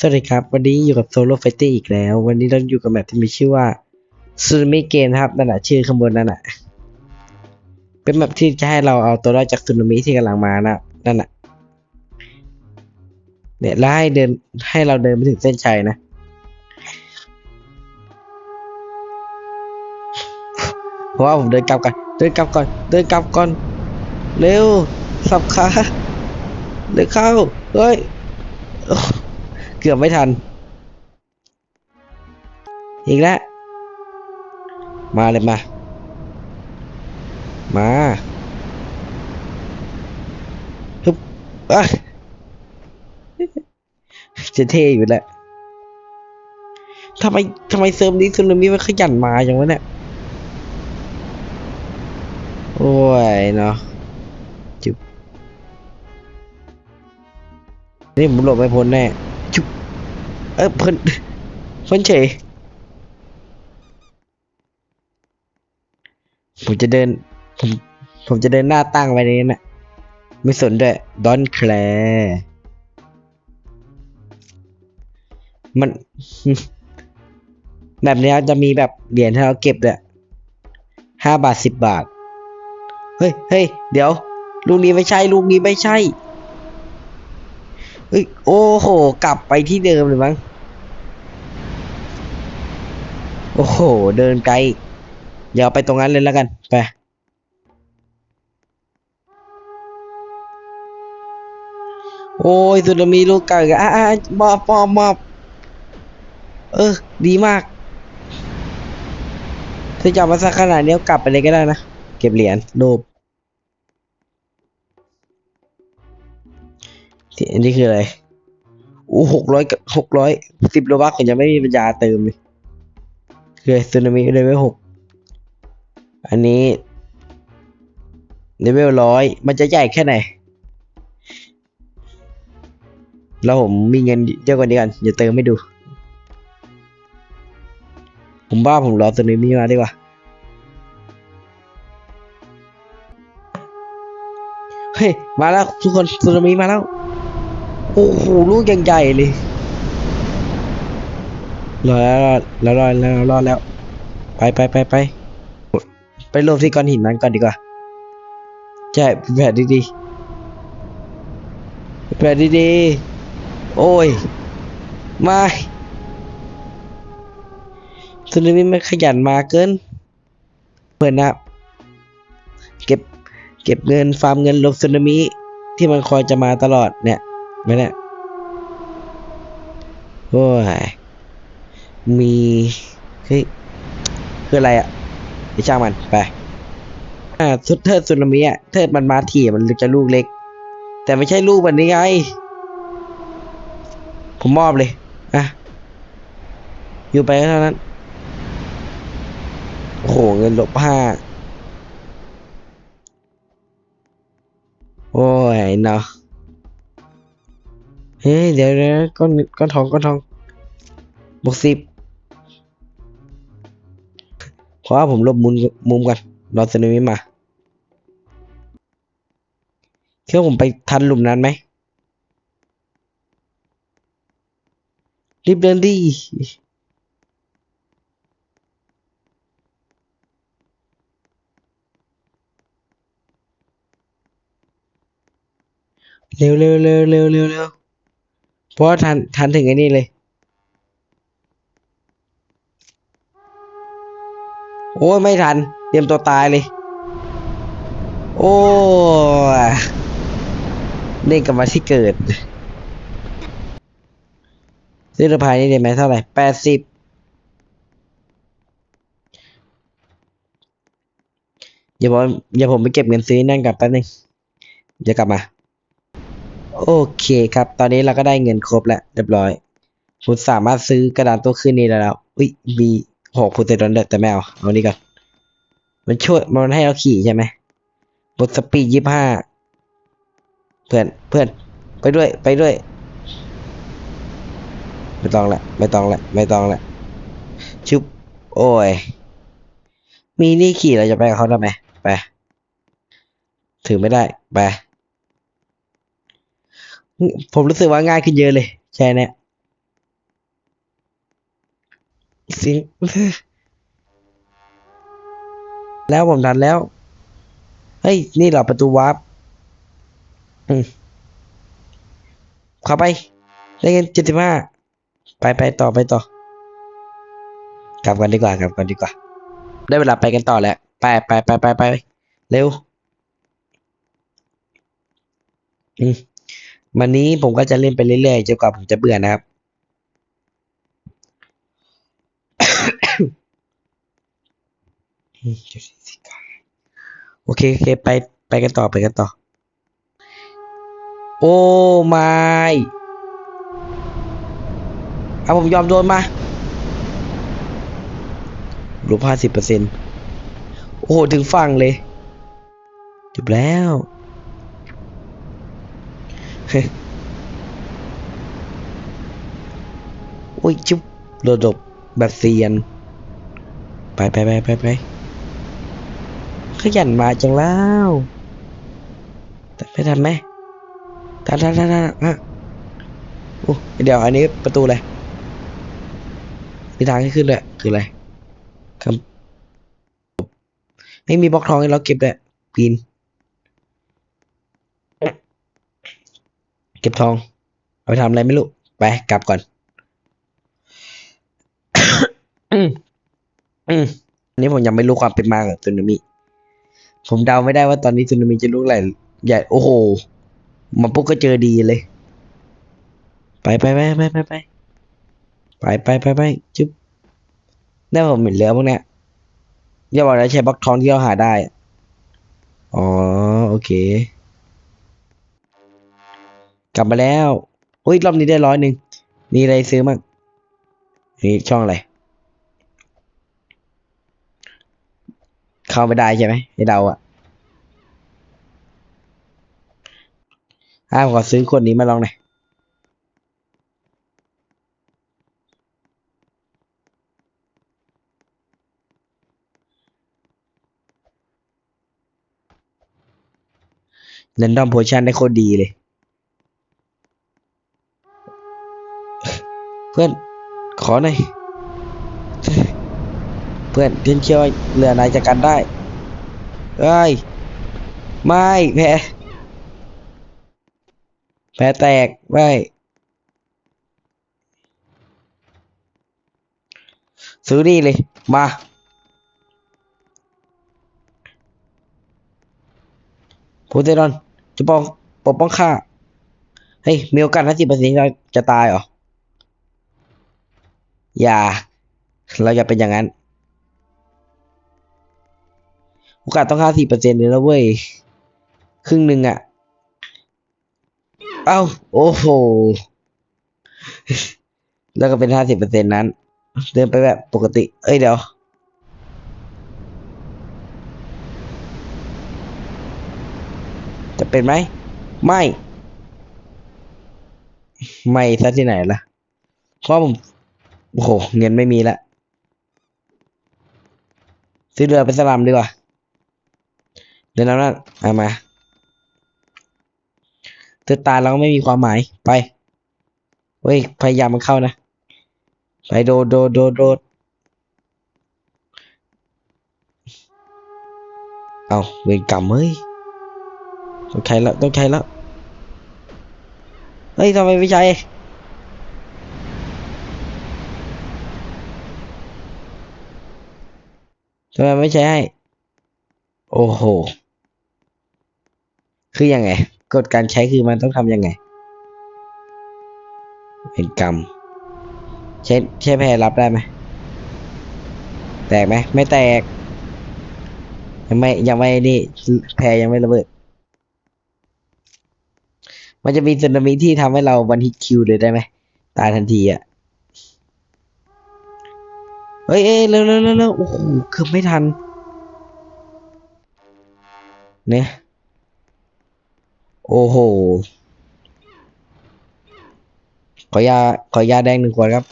สวัสดีครับ วันนี้อยู่กับโซโล่ไฟตอร์อีกแล้ว วันนี้เราอยู่กับแมปที่มีชื่อว่าซูมิเกนครับนั่นแหละชื่อข้างบนนั่นแหละเป็นแมปที่จะให้เราเอาตัวรอดจากสึนามิที่กำลังมานะนั่นแหละเนี่ยแล้วให้เดินให้เราเดินไปถึงเส้นชัยนะ เพราะว่าผมเดินกลับก่อนเดินกลับก่อนเดินกลับก่อน เร็วสับขาเร็วเข้าเฮ้ย เกือบไม่ทัน อีกแล้ว มาเลยมา มาฮึบอะจะเท่อยู่แล้วทำไมทำไมเซิร์ฟนี้ซึนามิมันขยันมาอย่างวะเนี่ย โอ้ยเนาะจุบนี่ผมหลบไม่พ้นแน่ เออเพ้นเพ้นเฉยผมจะเดิน ผมผมจะเดินหน้าตั้งไปนี้นะไม่สนด้วยดอนแคลร์มัน แบบนี้จะมีแบบเหรียญให้เราเก็บด้วยห้าบาทสิบบาท เฮ้ยเฮ้ยเดี๋ยว ลูกนี้ไม่ใช่ ลูกนี้ไม่ใช่เฮ้ยโอ้โห กลับไปที่เดิมเลยมั้ง โอ้โห เดินไกลเดี๋ยวไปตรงนั้นเลยแล้วกัน ไป โอ้ยสุดมีลูกไก่อะอะมอบมอบมอบเออ ดีมากถ้าจับมาสักขนาดนี้กลับไปเลยก็ได้นะ เก็บเหรียญรูปที่อันนี้คืออะไรโอ้หกร้อยหกร้อยสิบโลบักผมยังไม่มีปัญญาเติมเลย คือซึนามิเลเวลหกอันนี้เลเวลร้อยมันจะใหญ่แค่ไหน แล้วผมมีเงินเยอะกว่านี้กันอย่าเติมไม่ดู ผมว่าผมรอซึนามิมาดีกว่า เฮ้ย มาแล้วทุกคนสึนามิมาแล้ว โอ้โหลูกใหญ่เลย รอแล้วรอดแล้วรอแล้วรอแล้ว ไปไปไปไปไปลงที่ก้อนหินนั้นก่อนดีกว่าใช่แผนดีๆแผนดีๆ โอ้ยม่สึนามิมันขยันมาเกิน เพื่อนนะเก็บเก็บเงินฟาร์มเงินลบสึนามิที่มันคอยจะมาตลอดเนี่ยไม่เนี่ย โอ้ย มีเฮ้ยคืออะไรอะ่ะไปช่างมันไปอ่าทุเทิดสึนามิอะเทิดมันมาถี่มันจะลูกเล็ก แต่ไม่ใช่ลูกแบบนี้ไง ผมมอบเลยอะอยู่ไปก็เท่านั้นโอ้โหเงินลบห้าโอ้ยเนาะเฮ้ยเดี๋ยวนะก้อนก้อนทองก้อนทองบวกสิบ เพราะว่าผมลบมุมมุมกันรอสึนามิมาคิดว่าผมไปทันหลุมนั้นไหมรีบเดินดิเร็วเร็วเร็วเร็วเร็วเร็วเพราะว่าทันทันถึงไอ้นี่เลย โอ้ยไม่ทัน เตรียมตัวตายเลย โอ้ยเด้งกลับมาที่เกิดซื้อระพายนี่ได้ไหมเท่าไหร่แปดสิบอย่าบอกอย่าผมไปเก็บเงินซื้อนั่นกลับแป๊บนึงเดี๋ยวกลับมา โอเคครับ ตอนนี้เราก็ได้เงินครบแล้วเรียบร้อยคุณสามารถซื้อกระดานตัวขึ้นนี้แล้วอุ้ยมี หกโพเทดอนเดแต่ไม่เอาเอานี่ก่อนมันช่วยมันให้เราขี่ใช่ไหมบทสปีดยี่ห้าเพื่อนเพื่อนไปด้วยไปด้วย ไม่ต้องละไม่ต้องละไม่ต้องละชุบโอ้ยมีนี่ขี่เราจะไปกับเขาทำไมไปถือไม่ได้ไปผมรู้สึกว่าง่ายขึ้นเยอะเลย ใช่เนี่ย สิง แล้วผมดันแล้ว เฮ้ย นี่เหรอประตูวาร์ปอืมเข้าไป ได้เงินเจ็ดสิบห้า ไปไปต่อไปต่อ กลับกันดีกว่ากลับกันดีกว่า ได้เวลาไปกันต่อแล้ว ไปไปไปไปไปเร็วอืมวันนี้ผมก็จะเล่นไปเรื่อยๆจนกว่าผมจะเบื่อนะครับ อืมเจ็ดสิบสี่เก้า โอเคโอเคไปไปกันต่อไปกันต่อ โอ้ไม่เอาผมยอมโดนมาลบห้าสิบเปอร์เซ็นต์โอ้โห ถึงฝั่งเลยจบแล้วเฮ้ยโอ้ยจุ๊บโดดดบแบบเซียน ไปไปไปไปไป ขยันมาจังแล้ว แต่ไม่ทันไหมทันทันทันทันอะโอ้เดี๋ยวอันนี้ประตูอะไรมีทางให้ขึ้นเลยคืออะไรครับไม่มีบล็อกทองให้เราเก็บด้วยปีน เก็บทอง เอาไปทำอะไรไม่รู้ ไปกลับก่อนอืมอืมอันนี้ผมยังไม่รู้ความเป็นมาของสึนามิ ผมเดาไม่ได้ว่าตอนนี้สึนามิจะลุกไหลใหญ่โอ้โห มาปุ๊บก็เจอดีเลย ไปไปไปไปไปไปไปไปไปไปจุ๊บได้ผมเห็นเรือพวกเนี้ยอย่าบอกนะใช้บล็อกทองที่เราหาได้ อ๋อ โอเค กลับมาแล้ว อุ้ยรอบนี้ได้ร้อยหนึ่งมีอะไรซื้อมั่งนี่ช่องอะไร เข้าไม่ได้ใช่ไหมให้เดาอะอ้าวขอซื้อคนนี้มาลองหน่อยเรนดอมโพชั่นได้โคตรดีเลย เพื่อน ขอหน่อย พื่อนเพื่อนเชื่อว่าเรือนายจะกันได้เอ้ยไม่แพ้แพ้แตกไม่ซื้อนี่เลย มา โพเทดอน จะป้องปกป้องข้า เฮ้ย มีโอกาสห้าสิบเปอร์เซ็นต์เราจะตายเหรอ อย่า เราอย่าเป็นอย่างนั้น โอกาสต้องห้าสิบเปอร์เซ็นต์เลยนะเว้ย ครึ่งหนึ่งอะ เอ้า โอ้โห แล้วก็เป็นห้าสิบเปอร์เซ็นต์นั้น เดินไปแบบปกติ เอ้ยเดี๋ยว จะเป็นไหม ไม่ ไม่ซะที่ไหนล่ะเพราะผม โอ้โห เงินไม่มีละ ซื้อเรือไปสลัมดีกว่า เดี๋ยวนั้นเอามาเธอตายแล้วก็ไม่มีความหมายไปเฮ้ยพยายามมันเข้านะ ไปโดดโดดโดดโดดเอาเวรกรรมเฮ้ยต้องใช้แล้วต้องใช้แล้วเฮ้ยทำไมไม่ใช้ทำไมไม่ใช้ให้ โอ้โห คือยังไง กฎการใช้คือมันต้องทำยังไง เป็นกรรม ใช้ใช้แพรรับได้ไหม แตกไหม ไม่แตก ยังไม่ยังไม่นี่ แพรยังไม่ระเบิด มันจะมีสึนามิที่ทำให้เราวันฮิตคิวเลยได้ไหม ตายทันทีอะเฮ้ยเอ้ยเร็วเร็วเร็วเร็วโอ้โห เกือบไม่ทัน เนี่ย โอ้โห ขอยา ขอยาแดงหนึ่งขวดครับ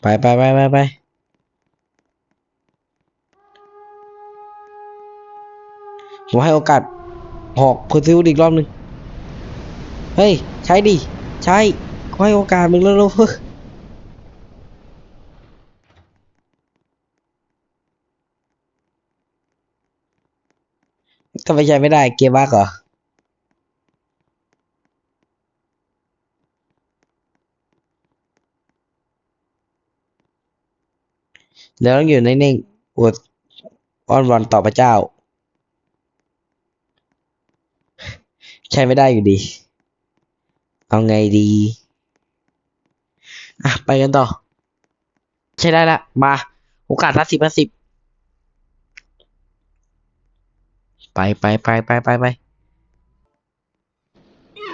ไปไปไปไปไปผมให้โอกาส หอกเพอร์ซิลอีกรอบหนึ่ง เฮ้ย ใช้ดิ ใช้ขอให้โอกาสมึงแล้วลูกำไมใช้ไม่ได้เกมบักเหรอแล้วต้องอยู่นิ่งๆอวดอ้อนวอนต่อพระเจ้า ใช้ไม่ได้อยู่ดี เอาไงดี อะ ไปกันต่อ ใช้ได้ละ มา โอกาสห้าสิบห้าสิบ ไปไปไปไปไปไป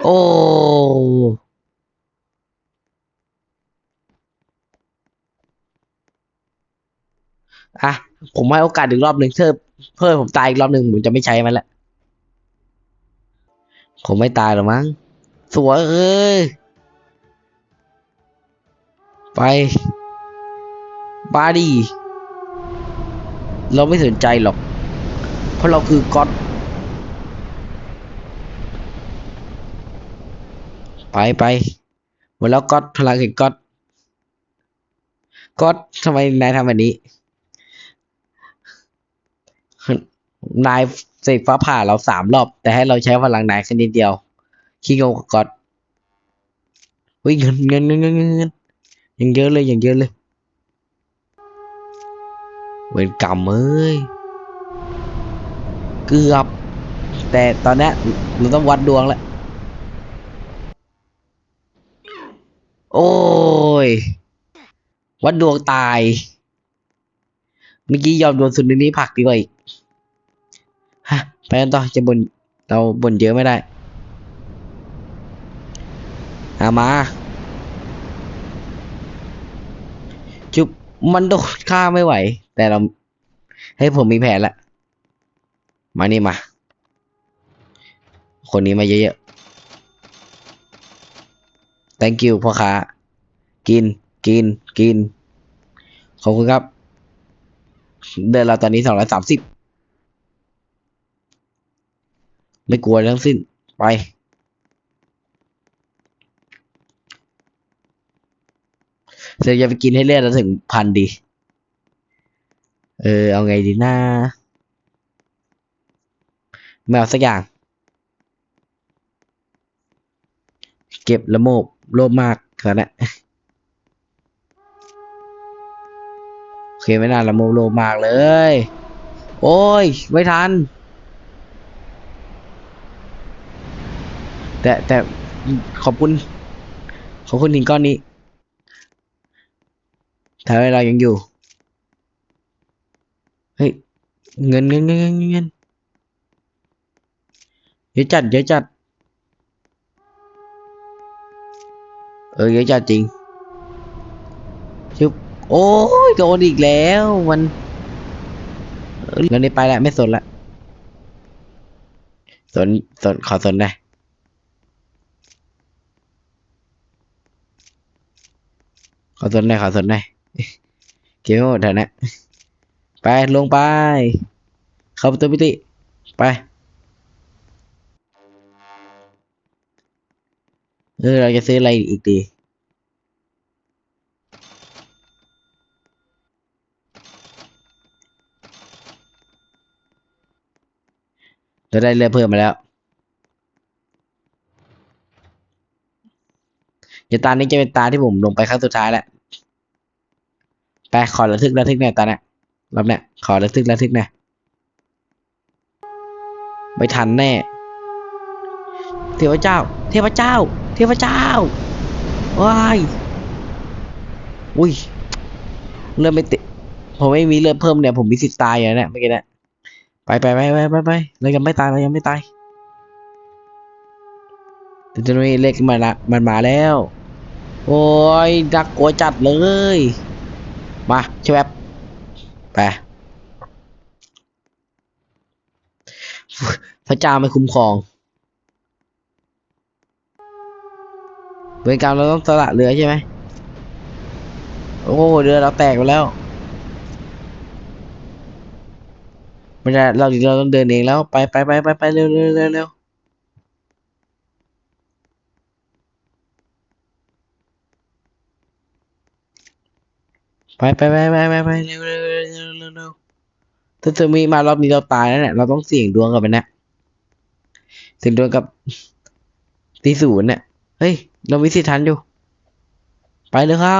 โอ้อะผมให้โอกาสอีกรอบหนึ่งเพิ่มเพิ่มผมตายอีกรอบหนึ่งผมจะไม่ใช้มันละผมไม่ตายหรอกมั้งสวยเอ้ยไปบาดีเราไม่สนใจหรอก เพราะเราคือก๊อตไปไปหมดแล้วก๊อตพลังแห่งก๊อตก๊อตทำไมนายทำแบบนี้ นายเสกฟ้าผ่าเราสามรอบ แต่ให้เราใช้พลังนายแค่นิดเดียวขี้งงกว่าก๊อตวิ่งเงินเงินเงินเงินเงินเงินยังเยอะเลยยังเยอะเลยเวรกรรมเอ้ย เกือบ แต่ตอนนี้ยเราต้องวัดดวงแล้ว โอ้ย วัดดวงตาย เมื่อกี้ยอมโดนสุดนี้ผลักดีกว่าอีก ฮะ ไปกันต่อจะบนเราบนเยอะไม่ได้อามา จุบมันโดนฆ่าไม่ไหว แต่เรา ให้ผมมีแผนละ มานี่มา คนนี้มาเยอะๆ thank you พ่อค้า กิน กิน กิน ขอบคุณครับ เดือนเราตอนนี้สองร้อยสามสิบ ไม่กลัวทั้งสิ้น ไปเดี๋ยวจะไปกินให้เลือดเราถึงพันดี เออ เอาไงดีนะ ไม่เอาสักอย่าง เก็บละโมบโลภมากเท่นั้นแหละโอเคไม่น่าละโมบโลภมากเลย โอ้ย ไม่ทัน แต่แต่ขอบคุณขอบคุณหินก้อนนี้ทำให้เรายังอยู่ เฮ้ย เงินเงินเงินเงิน เยอะจัดเยอะจัด เออเยอะจัดจริงชุบโอ้ยโดนอีกแล้วมันเอองินนี้ไปแล้วไม่สนละสนสนขอสนหน่อยขอสนหน่อยขอสนหน่อยเกี่ยวหมดเถอะนะ ไปลงไป เข้าประตูพิธีไป เออเราจะซื้ออะไรอีกดี เราได้เลือเพิ่มมาแล้วเดี๋ยวตานี้จะเป็นตาที่ผมลงไปครั้งสุดท้ายแล้วไปขอระทึกระทึกหน่อยตาเนี่ยรอบเนี้ยขอระทึกระทึกหน่อยไม่ทันแน่ เทพเจ้า เทพเจ้า เทพเจ้าว้ายอุ้ยเริ่มไม่ติดผมไม่มีเลือดเพิ่มเนี่ยผมมีสิทธิ์ตายอย่างนี้เมื่อกี้นี่ยไปไปไปไปไปไปเรายังไม่ตายเรายังไม่ตายแต่จะมีเลขมาละมันมาแล้ว โอ้ยดักกลัวจัดเลย มาใช่ไหมไปพระเจ้าไม่คุ้มครอง เวรกรรมเราต้องสละเรือใช่ไหมโอ้เรือเราแตกไปแล้วไม่ได้เราเราต้องเดินเองแล้วไปไปไปไปไปเร็วเร็วเร็วเร็วไปไปไปไปไปไปเร็วเร็วเร็วเร็วถ้าจะมีมารอบนี้เราตายแล้วเนี่ยเราต้องเสี่ยงดวงกับมันนะเสี่ยงดวงกับที่ศูนย์เนี่ย เฮ้ย เรามีสิทธิ์ทันอยู่ ไปเลยเข้า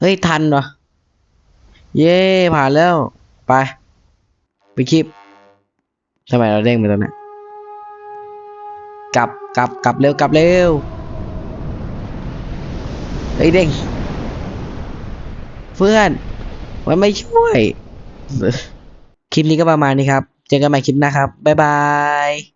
เฮ้ย ทันวะเย้ผ่านแล้ว ไป ไปคลิปทำไมเราเด้งไปตรงนั้นกลับกลับกลับเร็วกลับเร็วเฮ้ยเด้งเพื่อนมันไม่ช่วย คลิปนี้ก็ประมาณนี้ครับ เจอกันใหม่คลิปหน้าครับ บ๊ายบาย